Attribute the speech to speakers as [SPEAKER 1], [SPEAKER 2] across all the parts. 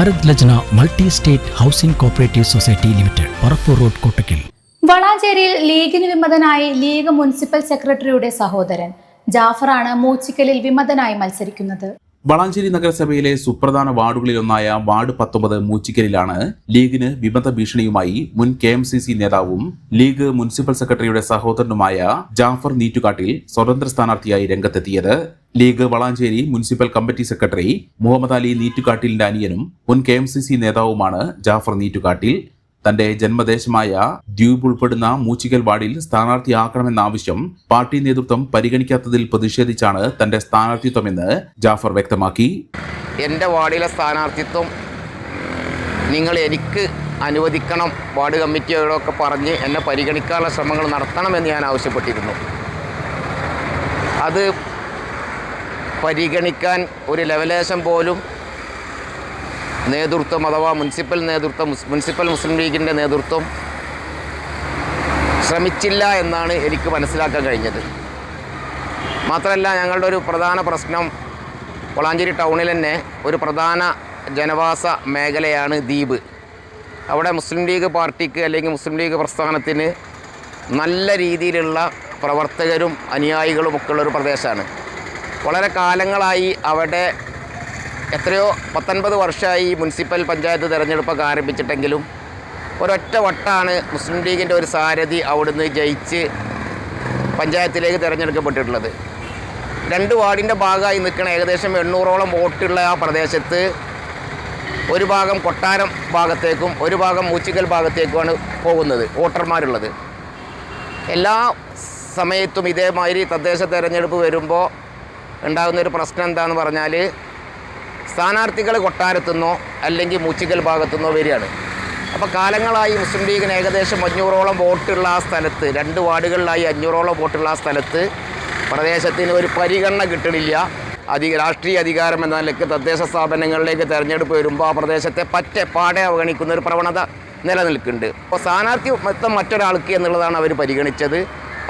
[SPEAKER 1] Bharat Lajna multi state housing cooperative society limited Parappur road Kottakkal.
[SPEAKER 2] വളാഞ്ചേരിയിൽ ലീഗിന് വിമതനായി league municipal സെക്രട്ടറിയുടെ സഹോദരൻ. ജാഫറാണ് മൂച്ചിക്കലിൽ വിമതനായി മത്സരിക്കുന്നത്.
[SPEAKER 3] വളാഞ്ചേരി നഗരസഭയിലെ സുപ്രധാന വാർഡുകളിലൊന്നായ വാർഡ് പത്തൊമ്പത് മൂച്ചിക്കലിലാണ് ലീഗിന് വിമത ഭീഷണിയുമായി മുൻ കെ എം സി സി നേതാവും ലീഗ് മുനിസിപ്പൽ സെക്രട്ടറിയുടെ സഹോദരനുമായ ജാഫർ നീറ്റുകാട്ടിൽ സ്വതന്ത്ര സ്ഥാനാർത്ഥിയായി രംഗത്തെത്തിയത്. League Valanchery municipal committee secretary Muhammad Ali നീറ്റുകാട്ടിലിന്റെ അനിയനും മുൻ കെ നേതാവുമാണ് ജാഫർ നീറ്റുകാട്ടിൽ. തന്റെ ജന്മദേശമായ ദ്വീപ് ഉൾപ്പെടുന്ന മൂച്ചിക്കൽ വാർഡിൽ സ്ഥാനാർത്ഥിയാക്കണമെന്ന ആവശ്യം പാർട്ടി നേതൃത്വം പരിഗണിക്കാത്തതിൽ പ്രതിഷേധിച്ചാണ് തന്റെ സ്ഥാനാർത്ഥിത്വമെന്ന് ജാഫർ വ്യക്തമാക്കി.
[SPEAKER 4] എന്റെ വാർഡിലെ സ്ഥാനാർത്ഥിത്വം നിങ്ങൾ എനിക്ക് അനുവദിക്കണം. വാർഡ് കമ്മിറ്റിയോടൊക്കെ പറഞ്ഞ് എന്നെ പരിഗണിക്കാനുള്ള ശ്രമങ്ങൾ നടത്തണമെന്ന് ഞാൻ ആവശ്യപ്പെട്ടിരുന്നു. അത് പരിഗണിക്കാൻ ഒരു ലെവലേശം പോലും നേതൃത്വം അഥവാ മുനിസിപ്പൽ നേതൃത്വം മുനിസിപ്പൽ മുസ്ലിം ലീഗിന്റെ നേതൃത്വം ശ്രമിച്ചില്ല എന്നാണ് എനിക്ക് മനസ്സിലാക്കാൻ കഴിഞ്ഞത്. മാത്രമല്ല ഞങ്ങളുടെ ഒരു പ്രധാന പ്രശ്നം കൊളാഞ്ചേരി ടൗണിൽ തന്നെ ഒരു പ്രധാന ജനവാസ മേഖലയാണ് ദ്വീപ്. അവിടെ മുസ്ലിം ലീഗ് പാർട്ടിക്ക് അല്ലെങ്കിൽ മുസ്ലിം ലീഗ് പ്രസ്ഥാനത്തിന് നല്ല രീതിയിലുള്ള പ്രവർത്തകരും അനുയായികളും ഒക്കെ ഉള്ളൊരു പ്രദേശമാണ്. വളരെ കാലങ്ങളായി അവിടെ എത്രയോ പത്തൊൻപത് വർഷമായി മുനിസിപ്പൽ പഞ്ചായത്ത് തിരഞ്ഞെടുപ്പൊക്കെ ആരംഭിച്ചിട്ടെങ്കിലും ഒരൊറ്റ വട്ടാണ് മുസ്ലിം ലീഗിന്റെ ഒരു സാരഥി അവിടുന്ന് ജയിച്ച് പഞ്ചായത്തിലേക്ക് തിരഞ്ഞെടുക്കപ്പെട്ടിട്ടുള്ളത്. രണ്ട് വാർഡിന്റെ ഭാഗമായി നിൽക്കുന്ന ഏകദേശം എണ്ണൂറോളം വോട്ടുള്ള ആ പ്രദേശത്ത് ഒരു ഭാഗം കൊട്ടാരം ഭാഗത്തേക്കും ഒരു ഭാഗം മൂച്ചിക്കൽ ഭാഗത്തേക്കുമാണ് പോകുന്നത് വോട്ടർമാരുള്ളത്. എല്ലാ സമയത്തും ഇതേമാതിരി തദ്ദേശ തിരഞ്ഞെടുപ്പ് വരുമ്പോൾ ഉണ്ടാകുന്നൊരു പ്രശ്നം എന്താണെന്ന് പറഞ്ഞാൽ സ്ഥാനാർത്ഥികൾ കൊട്ടാരത്തുനിന്നോ അല്ലെങ്കിൽ മൂച്ചിക്കൽ ഭാഗത്തുനിന്നോ വരികയാണ്. അപ്പോൾ കാലങ്ങളായി മുസ്ലിം ലീഗിന് ഏകദേശം അഞ്ഞൂറോളം വോട്ടുള്ള ആ സ്ഥലത്ത് രണ്ട് വാർഡുകളിലായി അഞ്ഞൂറോളം വോട്ടുള്ള ആ സ്ഥലത്ത് പ്രദേശത്തിന് ഒരു പരിഗണന കിട്ടണില്ല. അധിക രാഷ്ട്രീയ അധികാരം എന്ന നിലയ്ക്ക് തദ്ദേശ സ്ഥാപനങ്ങളിലേക്ക് തെരഞ്ഞെടുപ്പ് വരുമ്പോൾ ആ പ്രദേശത്തെ പറ്റെ പാടെ അവഗണിക്കുന്ന ഒരു പ്രവണത നിലനിൽക്കുന്നുണ്ട്. അപ്പോൾ സ്ഥാനാർത്ഥി മൊത്തം മറ്റൊരാൾക്ക് എന്നുള്ളതാണ് അവർ പരിഗണിച്ചത്.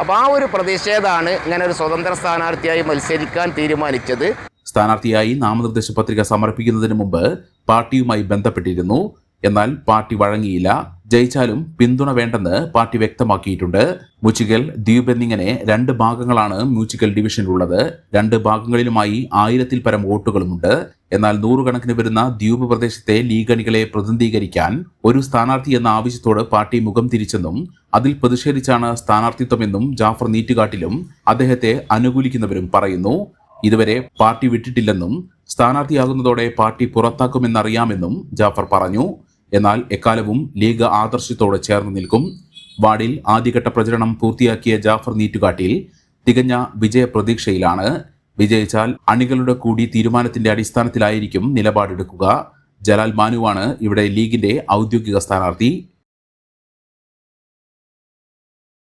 [SPEAKER 4] അപ്പോൾ ആ ഒരു പ്രതിഷേധമാണ് ഇങ്ങനെ ഒരു സ്വതന്ത്ര സ്ഥാനാർത്ഥിയായി മത്സരിക്കാൻ തീരുമാനിച്ചത്.
[SPEAKER 3] സ്ഥാനാർത്ഥിയായി നാമനിർദ്ദേശ പത്രിക സമർപ്പിക്കുന്നതിന് മുമ്പ് പാർട്ടിയുമായി ബന്ധപ്പെട്ടിരുന്നു. എന്നാൽ പാർട്ടി വഴങ്ങിയില്ല. ജയിച്ചാലും പിന്തുണ വേണ്ടെന്ന് പാർട്ടി വ്യക്തമാക്കിയിട്ടുണ്ട്. മൂച്ചിക്കൽ ദ്വീപ് എന്നിങ്ങനെ രണ്ട് ഭാഗങ്ങളാണ് മ്യൂച്ചിക്കൽ ഡിവിഷനിലുള്ളത്. രണ്ട് ഭാഗങ്ങളിലുമായി ആയിരത്തിൽ പരം വോട്ടുകളുമുണ്ട്. എന്നാൽ നൂറുകണക്കിന് വരുന്ന ദ്വീപ് പ്രദേശത്തെ ലീഗ് അണികളെ പ്രതിനിധീകരിക്കാൻ ഒരു സ്ഥാനാർത്ഥി എന്ന ആവശ്യത്തോട് പാർട്ടി മുഖം തിരിച്ചെന്നും അതിൽ പ്രതിഷേധിച്ചാണ് സ്ഥാനാർത്ഥിത്വമെന്നും ജാഫർ നീറ്റുകാട്ടിലും അദ്ദേഹത്തെ അനുകൂലിക്കുന്നവരും പറയുന്നു. ഇതുവരെ പാർട്ടി വിട്ടിട്ടില്ലെന്നും സ്ഥാനാർത്ഥിയാകുന്നതോടെ പാർട്ടി പുറത്താക്കുമെന്നറിയാമെന്നും ജാഫർ പറഞ്ഞു. എന്നാൽ എക്കാലവും ലീഗ് ആദർശത്തോട് ചേർന്ന് നിൽക്കും. വാർഡിൽ ആദ്യഘട്ട പ്രചരണം പൂർത്തിയാക്കിയ ജാഫർ നീറ്റുകാട്ടിൽ തികഞ്ഞ വിജയപ്രതീക്ഷയിലാണ് വിജയിച്ചാൽ അണികളുടെ കൂടി തീരുമാനത്തിന്റെ അടിസ്ഥാനത്തിലായിരിക്കും നിലപാടെടുക്കുക. ജലാൽ മാനുവാണ് ഇവിടെ ലീഗിന്റെ ഔദ്യോഗിക സ്ഥാനാർത്ഥി.